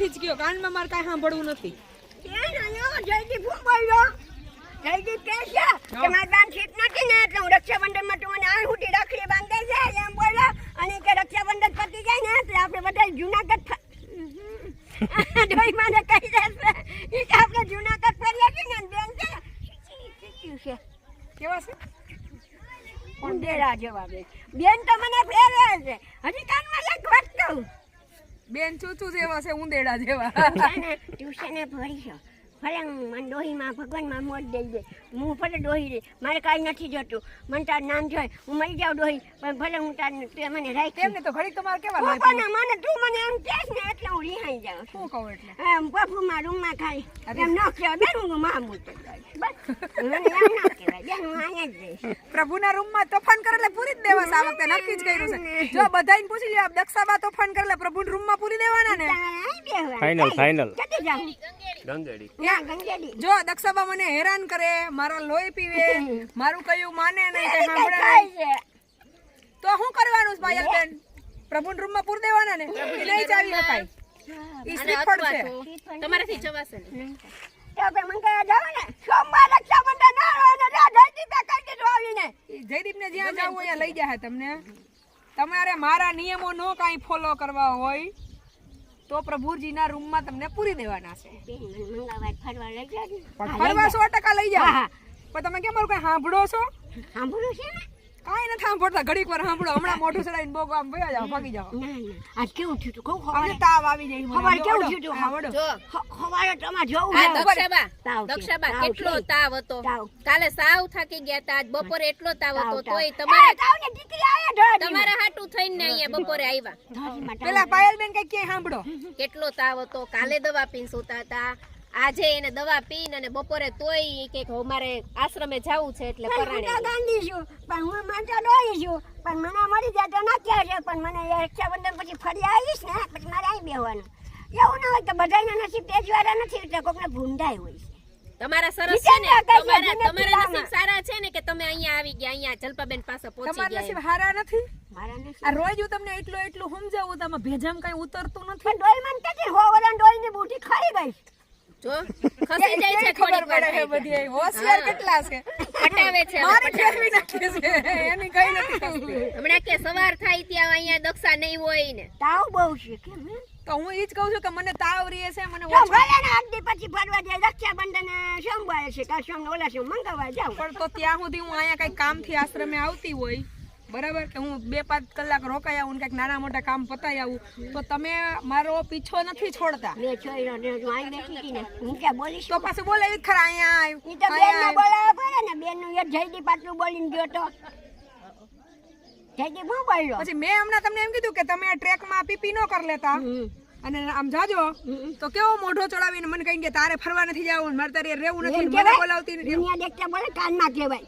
અહીંયાથી જ ગયો. કાનમાં મારે કાંઈ સાંભળવું નથી. એ જયદીપ હું બોલ્યો? જયદીપ કહે છે કે મારી બાન સીટ નથી ને એટલે હું રક્ષાબંધનમાં તું મને આ હુટી રાખડી બાંધે છે. એમ બોલ્યો. અને કે રક્ષાબંધન પતી જાય ને એટલે આપણે બધા જુનાગઢ ડોઈ મને કહી દેશે ઈ કે આપણે જુનાગઢ ફર્યા છીએ ને બેન છે છે. કેવા છે? ઉંદેડા જેવા બેન બેન તો મને ફેરવે છે. હજી કાનમાં એક વાત કહું. બેન ચૂચું જેવા છે ઉંદેડા જેવા. ટ્યુશને ભરીશો ભલે મને ડોહીમાં ભગવાનમાં મોત દઈ દે. હું ભલે ડોહી દે મારે કાંઈ નથી જોતું. મને તાર નામ જોઈ હું મરી જાઉં ડોહી પણ ભલે હું તાર તે મને રાખી તેમને તો ઘડી તમારે કેવા લોહી મને તું મને એમ કહેશ ને એટલે હું રિહાઈ જાઉં શું કહું એટલે? એમ બફુમાં રૂમમાં ખાલી અરે. એમ ન કહેવાય બેન હું તો બસ. એમ ન બેન પ્રભુના રૂમમાં તોફાન કરે એટલે પૂરી જ દેવા આ વખતે નક્કી જ કર્યું છે. જો બધાને પૂછી લ્યો દક્ષાબા તોફાન કરે એટલે પ્રભુના રૂમમાં પૂરી દેવાના ને? ફાઇનલ ગંગેડી. જો દક્ષાબા મને હેરાન કરે મારા લોહી પીવે મારું કયું માને નહીં તો શું કરવાનું છે પાયલબેન પ્રભુના રૂમમાં પૂરી દેવાના ને? લઈ જ આવી શકાય ઈ શ્રીફળ છે. તમારાથી જવાશે ને? તો આપણે મંગળવાર જાવું ને? સોમવાર રક્ષાબંધન ના હોય ને જો જયદીપે કહી દીધું આવીને. ઈ જયદીપને જ્યાં જાવું અહીંયા લઈ જાય તમને. તમારે મારા નિયમો નો કાંઈ ફોલો કરવા હોય તો પ્રભુજીના રૂમમાં તમને પૂરી દેવાના છે. ફરવા સો ટકા લઈ જાઓ. હા, પણ તમે કેમ કઈ સાંભળો છો? સાંભળો સાંભળ્યું છે ને? કાંઈ નથી સાંભળતા. ઘડીક વાર સાંભળો. હમણાં મોઢું ચડાઈને બોગો આમ ભયા જાવ ભાગી જાઓ. ના ના આજ કેવું થયું તું? કહું ખબર તાવ આવી જાય ખબર કેવું. થયું તું? હા. જો. ખબર તમારે જવું આ દક્ષાબા દક્ષાબા કેટલો તાવ હતો? કાલે સાવ થાકી ગયા તા આજ બપોરે એટલો તાવ તાવ, હતો તાવ. તોય તમારા તાવને દીકરી આયા ધોળીમાં. તમારા હાટું થઈને ને અહીંયા બપોરે આવ્યા. પેલા પાયલ પેલા પાયલબેન કઈ કે સાંભળો. કેટલો તાવ હતો? કાલે દવા પીન સુતા હતા આજે એને દવા પીને અને બપોરે તોય કે અમારે મારે આશ્રમે જવું છે એટલે હું પરાણે ગાંધી છું. પણ હું માતા ડોહી છું. પણ મને મળી જાય તો ના ક્યાં છે પણ મને રક્ષાબંધન પછી ફરી આવીશ ને પછી મારે અહીં બેહવાનું. એવું ના હોય તો બધાના નસીબ તેજવાળા નથી એટલે કોકને ભૂંડાય હોય છે. તમારા સરસ છે ને. ના તમારા તમારા નસીબ સારા છે ને કે તમે અહીંયા આવી ગયા અહીંયા જલપાબેન પાસે પહોંચી તમારા નસીબ સારા હારા નથી? મારા નસીબ આ રોજ હું તમને એટલું એટલું સમજાવું તમે ભેજામ કઈ ઉતરતું નથી? ડોઈ મને કહેતી હો વરણ ડોહીની બુટી ખાઈ ગઈ. જો ખસી જાય છે ખબર પડે છે બધી હોશિયાર કેટલા છે? પટાવે છે મારી ફેરવી નાખે છે. એની કઈ નથી હમણાં કે સવાર થાય ત્યાં અહીંયા દક્ષા નહીં હોય ને. તાવ બહુ છે કેમ તો હું ઈ જ કહું છું કે મને તાવ રહે છે મને ઓછો ભલે ને આગથી પછી ફરવા જાય રક્ષાબંધન સોમવારે છે કાલ સોમ ઓલા છે મંગળવારે જાઉં. પણ તો ત્યાં સુધી હું અહીંયા કઈ કામથી આશ્રમે આવતી હોય. બરાબર? કે હું બે પાંચ કલાક રોકાઈ આવું કંઈક નાના મોટા કામ પતાઈ આવું તો તમે મારો પીછો નથી છોડતા. તો પાછું બોલાવી ખરા અહીંયા. બોલાવવા પડે ને બેનનું એક જયદીપ આટલું બોલીને ગયો તો. જયદીપ હું બોલ્યો? પછી મેં હમણાં તમને એમ કીધું કે તમે ટ્રેકમાં પીપી ન કરી લેતા. અને આમ જાજો. તો કેવો મોઢો ચડાવીને મને કહી કે તારે ફરવા નથી જવું મારે તારે રહેવું નથી મને બોલાવતી નથી. દુનિયા દેખતા બોલે કાનમાં કહેવાય.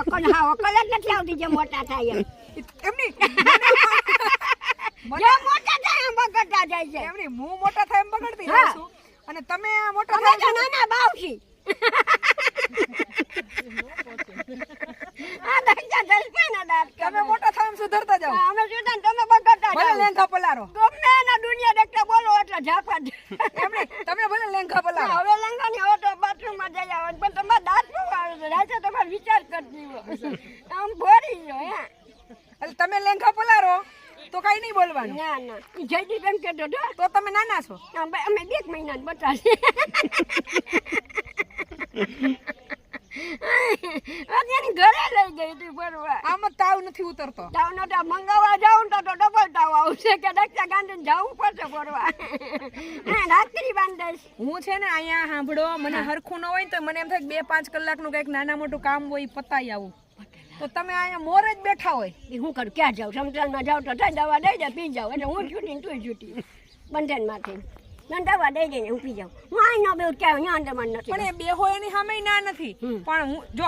અકલ હા અકલ જ નથી આવતી જે મોટા થાય એમ. એમની જે મોટા થાય એમ બગડતા જાય છે. એમની હું મોટા થાય એમ બગડતી. જાઉં છું અને તમે મોટા અમે થાય તો નાના બાવશી. આ તમે મોટા થાય એમ સુધરતા જાઓ. અમે જોતા તમે બગડતા ભલે લેંગા પલારો. ગમે એના દુનિયા દેખતા બોલો એટલે ઝાપા જ. તમે ભલે લેંગા બોલા હવે લંગાની હવે તો બાથરૂમમાં જઈ આવવાનું. પણ તમારે દાંત બહુ આવે છે રાતે તમારે વિચાર કરતી હોય આમ ભરી ગયો હે. એટલે તમે લેંગા બોલારો તો કઈ નહીં બોલવાનું. ના ના. જયદીપ એમ કહેતો હતો તો તમે નાના છો? અમે અમે બે મહિના જ બતાવીએ અત્યારે ઘરે લઈ ગઈ હતી ફરવા આમાં તાવ નથી ઉતરતો? તાવ નતા મંગાવવા જાઉં તો તો ડબલ તાવ આવશે કે દક્ષા ગાંધી જવું પડશે ફરવા રાત્રિ બાંધીશ. હું છે ને અહીંયા સાંભળો મને હરખું ન હોય તો મને એમ થાય બે પાંચ કલાકનું કંઈક નાના મોટું કામ હોય પતાઈ આવું. તો તમે અહીંયા મોર જ બેઠા હોય. એ હું કરું? ક્યાં જાઉં? સમતલમાં જાઉં તો દવા દઈ દે પી જાઉં. એટલે હું છૂટી તું છૂટી. બંધનમાંથી. મને દઈ દે ને જાઉં. હું ન બે ક્યાં અહીંયા અંદરમાં નથી પણ એ બે હોય એની સામે ના નથી. પણ હું જો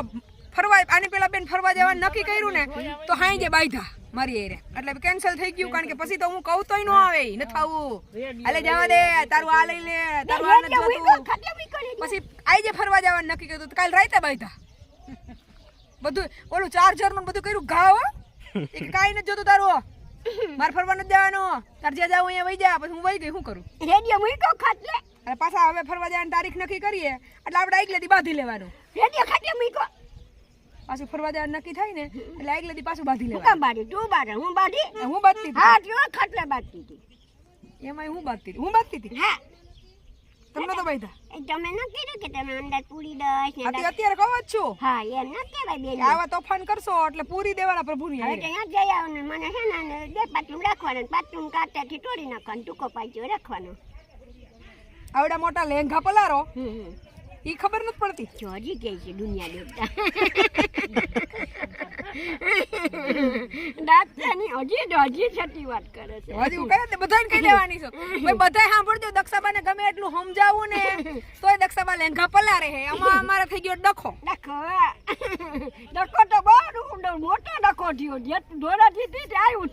ફરવા આની પેલા બેન ફરવા જવાનું નક્કી કર્યું ને તો હાઈ જે બાયધા મારી એરે એટલે કેન્સલ થઈ ગયું કારણ કે પછી તો હું કહું તોય ન આવે ન થાવું હાલે જવા દે તારું આ લઈ લે તારું આ નથી જોતું. પછી આઈ જે ફરવા જવાનું નક્કી કર્યું કાલ રાતે બાયધા બધું ઓલું ચાર્જર બધું કર્યું ઘા હો. કાઈ નથી જોતું તારું મારે ફરવા નથી જવાનું. તાર જે જાવ અહીંયા વહી જા પછી હું વહી ગઈ શું કરું? રેડિયો મૂકો ખાટલે. અને પાછા હવે ફરવા જવાની તારીખ નક્કી કરીએ. એટલે આપણે આગલેથી બાંધી લેવાનું. રેડિયો ખાટલે મૂકો પાછું ફરવા જવાનું નક્કી થાય ને એટલે આગલેથી પાછું બાંધી લેવાનું કામ બાંધી? તું બાંધે? હું બાંધી? હું બાંધતી હા તું ખાટલે બાંધતી હતી. એમાં હું બાંધતી હું બાંધતી હતી? હા. તમને તો બાંધા તમે ન કીધું કે તમે અંદર પૂરી દસ ને અત્યારે કહો છો. હા એમ ન કહેવાય બેન. આવા તોફાન કરશો એટલે પૂરી દેવાના પ્રભુની હવે ત્યાં જઈ આવો ને. મને છે ને બે પાટલું રાખવાનું પાટલું કાંટાથી તોડી નાખવાનું ટૂંકો પાછો રાખવાનો. આવડા મોટા લેંઘા પલારો. હમ હમ. ઈ ખબર નથી પડતી. જો કે છે દુનિયા દેવતા. દાંતની હજી હજી છતી વાત કરે છે. હજી હું કહે બધાને કહી દેવાની છું. ભાઈ બધાય સાંભળજો દક્ષાબાને ગમે એટલું સમજાવું ને તોય દક્ષાબા લેંઘા પલા રહે આમાં અમારે થઈ ગયો ડખો. ડખો ડખો તો બહુ મોટો ડખો થયો. જે થી આવ્યું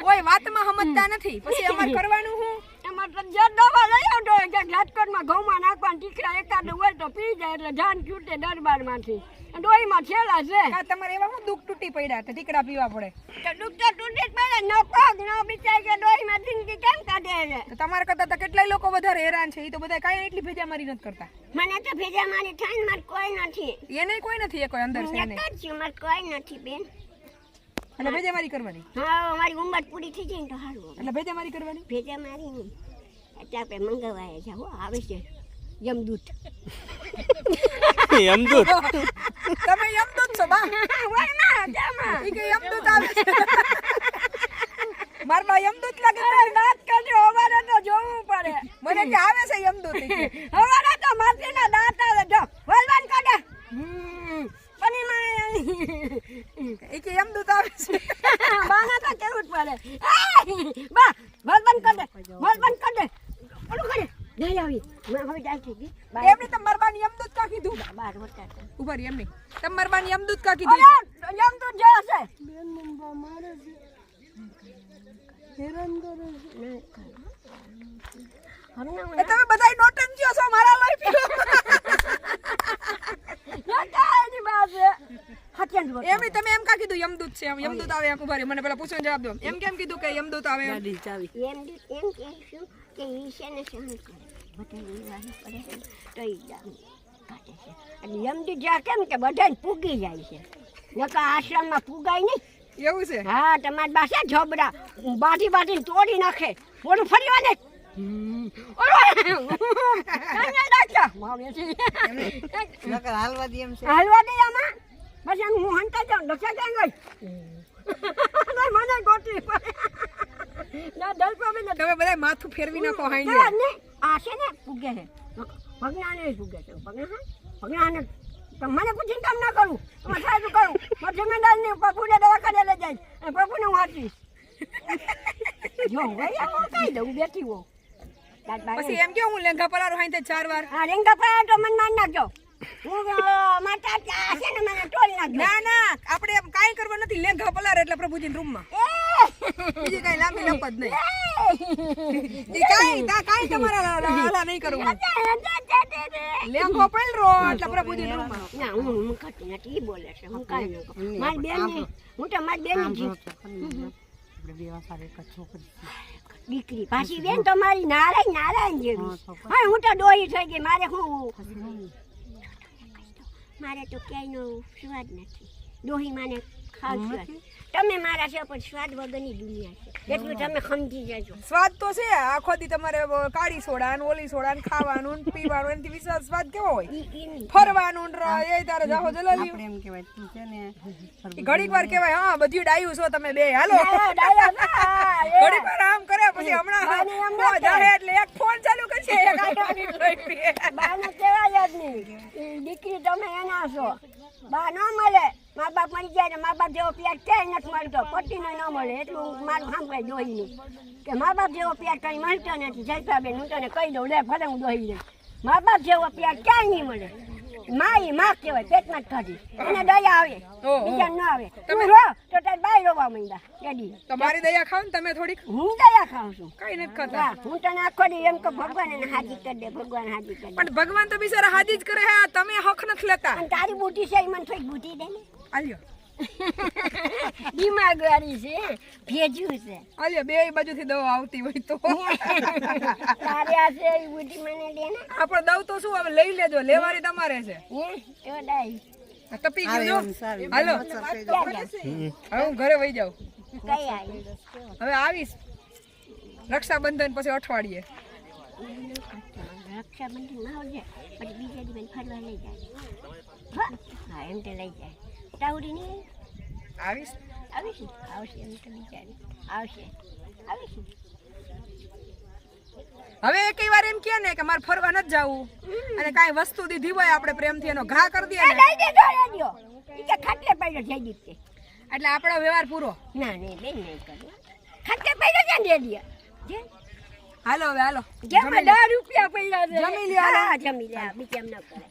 કોઈ વાતમાં સમજતા નથી. પછી અમારે કરવાનું હું જે દવા લઈ આવતો હોય કે રાજકોટમાં ઘઉંમાં નાખવાનું ટીકડા એકાદ હોય તો પી જાય એટલે જાન છૂટે દરબારમાંથી. ડોહીમાં છેલા છે. તમારે એવા દુઃખ તૂટી પડ્યા તો ટીકડા પીવા પડે. તો દુઃખ તો તૂટી જ પડે. ન પગ ન બિચાય કે ડોહીમાં જિંદગી કેમ કાઢે છે? તો તમારા કરતા તો કેટલાય લોકો વધારે હેરાન છે. એ તો બધા કાંઈ એટલી ભેજા મારી નથી કરતા. મને તો ભેજા મારી થાય મારે કોઈ નથી. એને કોઈ નથી એ કોઈ અંદર છે મારે કોઈ નથી બેન. એટલે ભેજામારી કરવાની? હા મારી ઉંમર પૂરી થઈ જાય તો સારું એટલે ભેજા મારી કરવાની? ભેજા મારી નહીં. એટલે આપણે મંગાવાય છે હો આવે છે યમદૂત યમદૂત તમે યમદૂત છો બા હોય ના જામાં કે યમદૂત આવે છે માર બા યમદૂત લાગે. અરે વાત કરજો અમારે તો જોવું પડે મને કે આવે છે યમદૂત. અમારે તો માસીના દાંત આવે જો વલવાન કાઢે. પણ એમાં ઈ કે યમદૂત આવે છે બાના તો કેવું જ પડે એ, બા વલવાન કાઢે વલવાન કાઢે ઓલું કાઢે નહીં આવી મેં હવે જાય થઈ ગઈ બા એમની તમે માર બાને યમદૂત કા કીધું બાર વટા ઊભા રહી એમની. તમે મરવાની બાને યમદૂત કા કીધું યમદૂત જે હશે? એ તમે બધાય જ્યો છો મારા લોહી પીઓ એમની તમે એમ કા કીધું યમદૂત છે એમ યમદૂત આવે એમ ઊભા મને પેલા પૂછવાનો જવાબ દો. એમ કેમ કીધું કે યમદૂત આવે એમ? એમ એમ કે છે ઈશાને સમજ કરે બધાને વાહી પડે તો ઈ દામ કાઢે છે. અને યમદી જા કેમ કે બધાને પૂગી જાય છે. નકા આશ્રમમાં પૂગાય નહીં. એવું છે? હા તમારી પાસે જબડા બાટી બાટી તોડી નાખે. બોલું ફરી વાને હાલવા દે આમાં. બસ એમ હું હંતા જાઉં લખા જાય ગઈ. મને ગોતી ના દલપા તમે બધા માથું ફેરવી નાખો હાઈ ને, આ છે ને પૂગે છે. ભગનાને ભૂગે છે? ભગના ભગનાને મને પૂછીને કામ ના કરું. તમારે સાહેબ કરું? મારે જમીનદાર નહીં પપ્પુને દવાખાને લઈ જાય. અને પપ્પુને હું હાચીશ જો ભાઈ હું કહી દઉં બેઠી હો. પછી એમ કે હું લેંઘા પલારો હાઈ ચાર વાર. હા લેંગા પાયા તો મને માર નાખજો. હું માતા છે ને મને ટોલ નાખજો. ના ના આપણે એમ કાંઈ કરવા નથી. લેંઘા પલાર એટલે પ્રભુજી રૂમમાં બીજી કઈ લાંબી લપત નહીં. કઈ કાંઈ તા કાંઈ તમારા હાલા નહીં કરવું લેંઘો પલરો એટલે પ્રભુજી રૂમમાં. ના હું હું નથી બોલે છે હું કાંઈ ન કરું. મારી બેન હું તો મારી બેન દીકરી પાછી બેન તમારી નારાયણ નારાયણ જેવી. હા હું તો ડોહી થઈ ગઈ મારે હું મારે તો ક્યાંયનો સ્વાદ નથી. ડોહી માને તમે મારા છે પણ સ્વાદ વગરની દુનિયા છે. એટલું તમે સમજી જજો. સ્વાદ તો છે આખો દી તમારે કાળી સોડા ને ઓલી સોડા ને ખાવાનું ને પીવાનું એનાથી વિશેષ સ્વાદ કેવો હોય? ફરવાનું એ તારે જાહો જલાલી ઘડીક વાર કહેવાય હા બધું ડાયું છો તમે બે હાલો. ઘડીક વાર આમ કરે પછી હમણાં જાહે એટલે એક ફોન ચાલુ કરશે એક બાને નહીં. દીકરી તમે એના છો. બા ન મળે. મા બાપ મરી જાય ને મા બાપ જેવો પ્યાર ક્યાંય નથી મળતો. પતિને ન મળે એટલું મારું સાંભળે દોહીનું. કે મા બાપ જેવો પ્યાર કઈ મળતો નથી. જયપાબેન હું તને કહી દઉં લે ભલે હું દોહી દઈશ મા બાપ જેવો પ્યાર ક્યાંય નહીં મળે. માઈ માં કહેવાય પેટમાં જ ખાધી. એને દયા આવે. બીજા ન આવે. તું રો તો તાર બાય રોવા માંડ્યા ડેડી તમારી દયા ખાવ ને તમે થોડીક? હું દયા ખાઉં છું. કઈ નથી ખાતા. હું તને આખો દી એમ કે ભગવાન એને હાજી કરી દે ભગવાન હાજી કરી પણ ભગવાન તો બિચારા હાજી જ કરે હે તમે હક નથી લેતા. અને તારી બુટી છે એ મને થોડી બુટી દે ને. આલ્યો. દિમાગ વાળી છે ભેજ્યું છે. અલ્યા બે બાજુથી દવા આવતી હોય તો. તારે આ છે એ બુટી મને દે ને. આપણે દવ તો શું હવે લઈ લેજો લેવાની તમારે છે. હે તો ડાઈ તપી ગયો હાલો. હવે હું ઘરે વહી જાઉં. કઈ આવી? હવે આવીશ. રક્ષાબંધન પછી અઠવાડિયે. રક્ષાબંધનમાં આવજે પછી બીજા દિવસ ફરવા લઈ જાય. હા એમ તો લઈ જાય. તાવડી નહીં? આવીશ? આવીશ આવશે એમ તો બિચારી. આવશે. આવીશ હવે એક વાર એમ કે ને કે મારે ફરવા નથી જવું. અને કાંઈ વસ્તુ દીધી હોય આપણે પ્રેમથી એનો ઘા કરી દઈએ ખાટલે પડ્યો જઈ દીધે એટલે આપણો વ્યવહાર પૂરો. ના નહીં બેન નહીં કરું. ખાટલે પડ્યો છે દે દે જે? હાલો હવે હાલો. જેમાં દસ રૂપિયા પડ્યા જમી લ્યો, જમી લે બીજા એમ ન કરે.